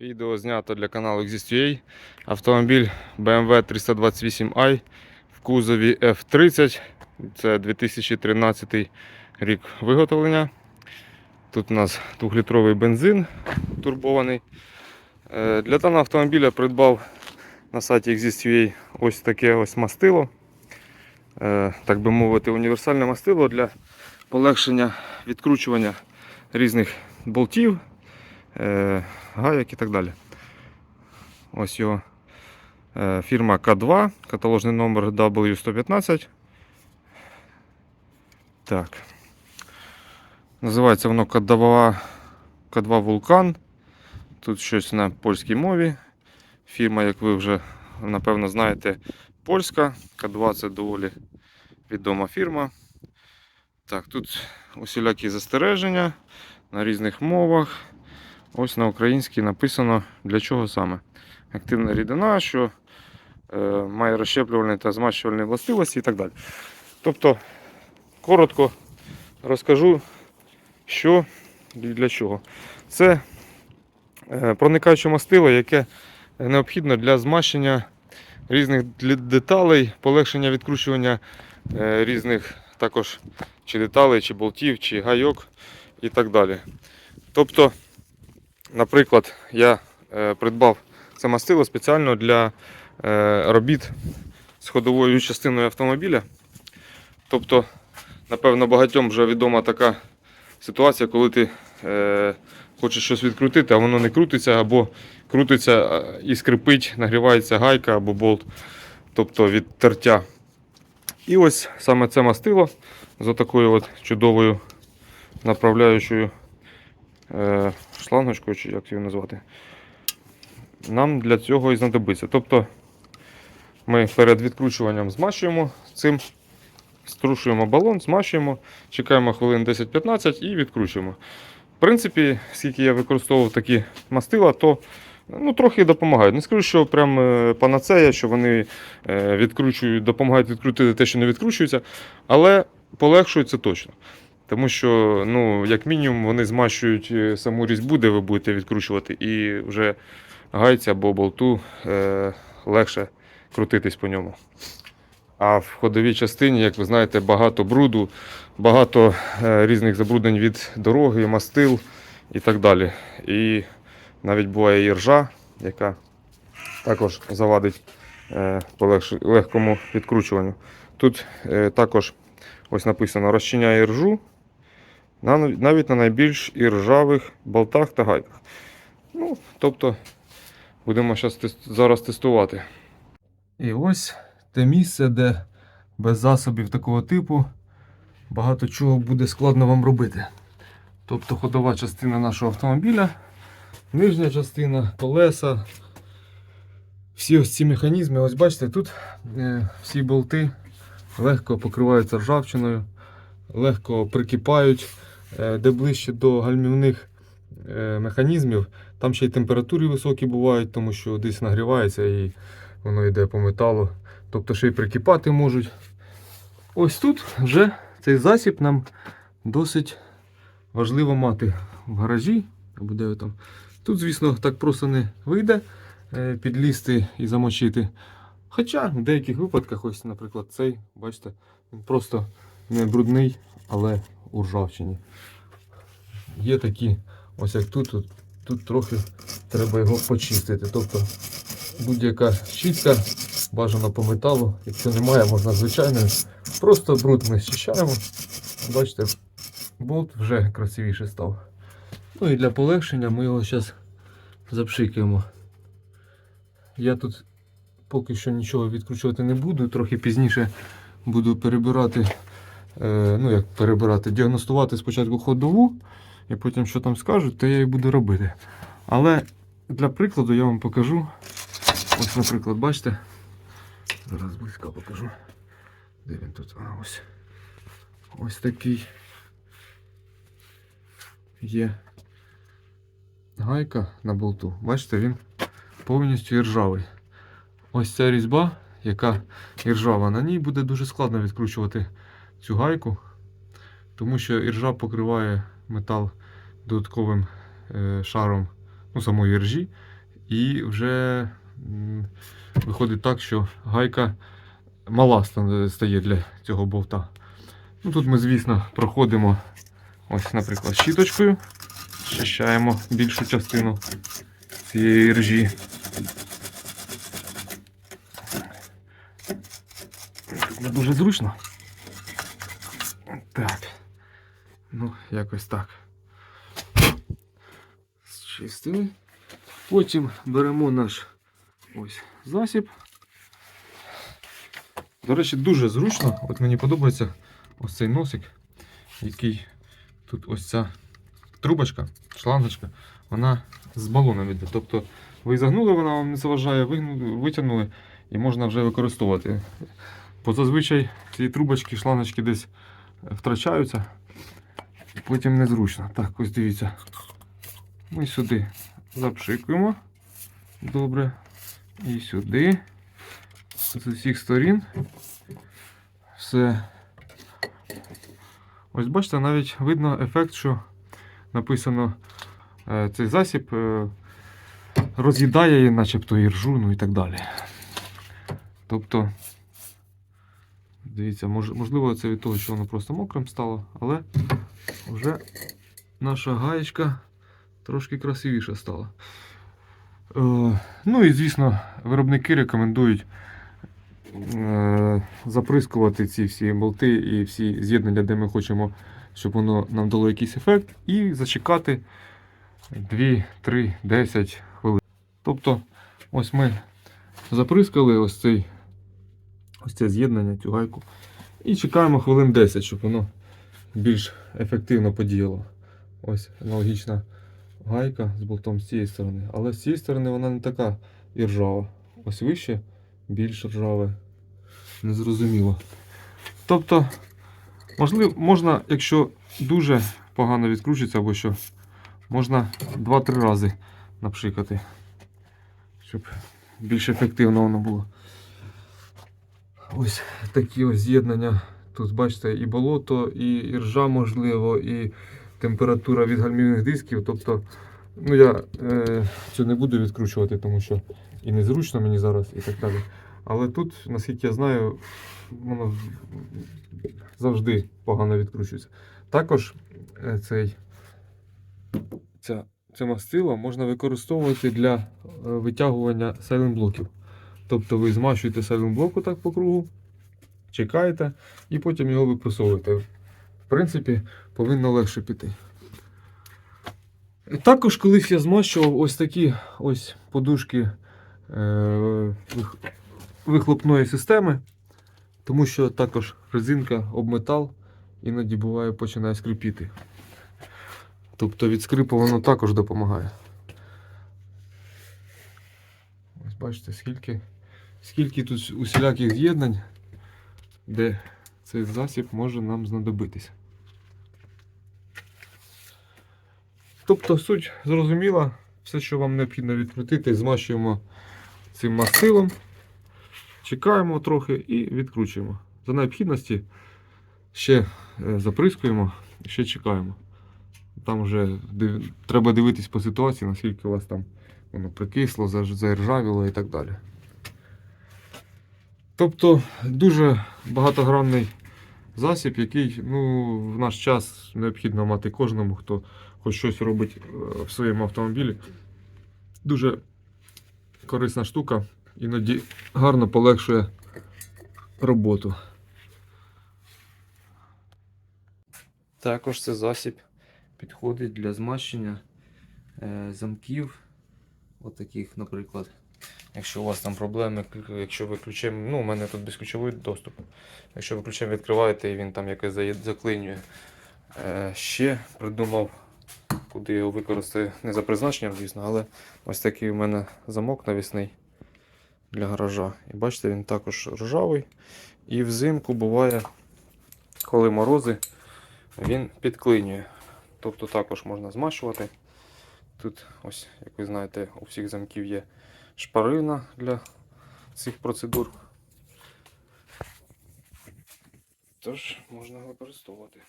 Відео знято для каналу Exist.ua. Автомобіль BMW 328i в кузові F30. Це 2013 рік виготовлення. Тут у нас 2-літровий бензин турбований. Е, Для даного автомобіля придбав на сайті Exist.ua ось таке ось мастило. Е, Так би мовити, універсальне мастило для полегшення відкручування різних болтів, е, гаяк і так далі. Ось його е, фірма К2, каталожний номер W115. Так. Називається воно К2, К2 Вулкан. Тут щось на польській мові. Фірма, як ви вже напевно знаєте, польська. К2 це доволі відома фірма. Так, тут усілякі застереження на різних мовах. Ось на українській написано для чого саме. Активна рідина, що е, має розщеплювальні та змащувальні властивості і так далі. Тобто, коротко розкажу, що і для чого. Це е, проникаюче мастило, яке необхідно для змащення різних деталей, полегшення відкручування е, різних також чи деталей, чи болтів, чи гайок і так далі. Тобто, наприклад, я е, придбав це мастило спеціально для е, робіт з ходовою частиною автомобіля. Тобто, напевно, багатьом вже відома така ситуація, коли ти е, хочеш щось відкрутити, а воно не крутиться, або крутиться і скрипить, нагрівається гайка або болт, тобто від тертя. І ось саме це мастило з такою от чудовою направляючою е, шлангочкою, чи як її назвати, нам для цього і знадобиться. Тобто ми перед відкручуванням змащуємо цим, струшуємо балон, змащуємо, чекаємо хвилин 10-15 і відкручуємо. В принципі, скільки я використовував такі мастила, то ну, трохи допомагають. Не скажу, що прям е, панацея, що вони е, відкручують, допомагають відкрутити те, що не відкручується, але полегшують це точно. Тому що, ну, як мінімум, вони змащують е, саму різьбу, де ви будете відкручувати, і вже гайці або болту е, легше крутитись по ньому. А в ходовій частині, як ви знаєте, багато бруду, багато е, різних забруднень від дороги, мастил і так далі. І навіть буває і ржа, яка також завадить е, полегш- легкому відкручуванню. Тут е, також ось написано розчиняє ржу навіть на найбільш іржавих болтах та гайках. Ну, тобто, будемо зараз тестувати. І ось те місце, де без засобів такого типу багато чого буде складно вам робити. Тобто ходова частина нашого автомобіля, нижня частина, колеса. Всі ось ці механізми, ось бачите, тут е, всі болти легко покриваються ржавчиною, легко прикипають, Е, де ближче до гальмівних е, механізмів. Там ще й температури високі бувають, тому що десь нагрівається і воно йде по металу. Тобто ще й прикипати можуть. Ось тут вже цей засіб нам досить важливо мати в гаражі. Або де там. Тут, звісно, так просто не вийде е, підлізти і замочити. Хоча в деяких випадках, ось, наприклад, цей, бачите, він просто не брудний, але у ржавчині. Є такі, ось як тут, тут, тут трохи треба його почистити. Тобто будь-яка щітка бажано по металу. Якщо немає, можна звичайною. Просто бруд ми зчищаємо. Бачите, болт вже красивіше став. Ну і для полегшення ми його зараз запшикаємо. Я тут поки що нічого відкручувати не буду, трохи пізніше буду перебирати, ну як перебирати, діагностувати спочатку ходову, і потім що там скажуть, то я і буду робити. Але для прикладу я вам покажу. Ось, наприклад, бачите. Зараз близько покажу. Де він тут? А, ось. Ось такий є гайка на болту. Бачите, він повністю іржавий. Ось ця різьба, яка іржава, на ній буде дуже складно відкручувати цю гайку, тому що іржа покриває метал додатковим е, шаром ну, самої ржі, і вже виходить так, що гайка мала стає для цього болта. Ну, тут ми, звісно, проходимо ось, наприклад, щіточкою, щищаємо більшу частину цієї ржі. Не дуже зручно. Так. Ну, якось так. Зчистили. Потім беремо наш ось засіб. До речі, дуже зручно. От мені подобається ось цей носик, який тут ось ця трубочка, шлангочка, вона з балоном іде. Тобто ви загнули, вона вам не заважає, витягнули і можна вже використовувати. Бо зазвичай ці трубочки, шлангочки десь втрачаються, потім незручно. Так, ось дивіться. Ми сюди запшикуємо. Добре. І сюди. З усіх сторін. Все. Ось бачите, навіть видно ефект, що написано е, цей засіб е, роз'їдає начебто і ржу, ну і так далі. Тобто, дивіться, можливо, це від того, що воно просто мокрим стало, але вже наша гаєчка трошки красивіша стала. Е, ну і звісно, виробники рекомендують е, заприскувати ці всі болти і всі з'єднання, де ми хочемо, щоб воно нам дало якийсь ефект, і зачекати 2, 3, 10 хвилин. Тобто, ось ми заприскали ось цей ось це з'єднання, цю гайку, і чекаємо хвилин 10, щоб воно більш ефективно подіяло. Ось аналогічна гайка з болтом з цієї сторони. Але з цієї сторони вона не така і ржава. Ось вище більш ржаве. Незрозуміло. Тобто, можливо, можна, якщо дуже погано відкручується або що, можна 2-3 рази напшикати, щоб більш ефективно воно було. Ось такі ось з'єднання. Тут бачите, і болото, і, і ржа, можливо, і температура від гальмівних дисків. Тобто, ну я е, цю не буду відкручувати, тому що і незручно мені зараз, і так далі. Але тут, наскільки я знаю, воно завжди погано відкручується. Також е, цей, ця, це мастило можна використовувати для е, витягування сайлент-блоків. Тобто ви змащуєте сайлент-блок отак по кругу, чекаєте і потім його випресовуєте. В принципі, повинно легше піти. Також колись я змащував ось такі ось подушки е, вихлопної системи, тому що також резинка об метал іноді буває починає скрипіти. Тобто від скрипу воно також допомагає. Ось бачите, скільки, скільки тут усіляких з'єднань, де цей засіб може нам знадобитися. Тобто суть зрозуміла, все, що вам необхідно відкрутити, змащуємо цим мастилом, чекаємо трохи і відкручуємо. За необхідності ще е, заприскуємо, ще чекаємо. Там вже див... треба дивитись по ситуації, наскільки у вас там воно прикисло, заіржавіло і так далі. Тобто дуже багатогранний засіб, який ну, в наш час необхідно мати кожному, хто хоч щось робить е, в своєму автомобілі. Дуже корисна штука, іноді гарно полегшує роботу. Також це засіб підходить для змащення е, замків. Отаких, наприклад. Якщо у вас там проблеми, якщо ви ключем, ну у мене тут безключовий доступ. Якщо ви ключем відкриваєте і він там якось заклинює. Е, ще придумав, куди його використати, не за призначенням, звісно, але ось такий у мене замок навісний для гаража. І бачите, він також ржавий. І взимку буває, коли морози, він підклинює. Тобто також можна змащувати. Тут, ось, як ви знаєте, у всіх замків є шпарина для цих процедур. Тож можна використовувати.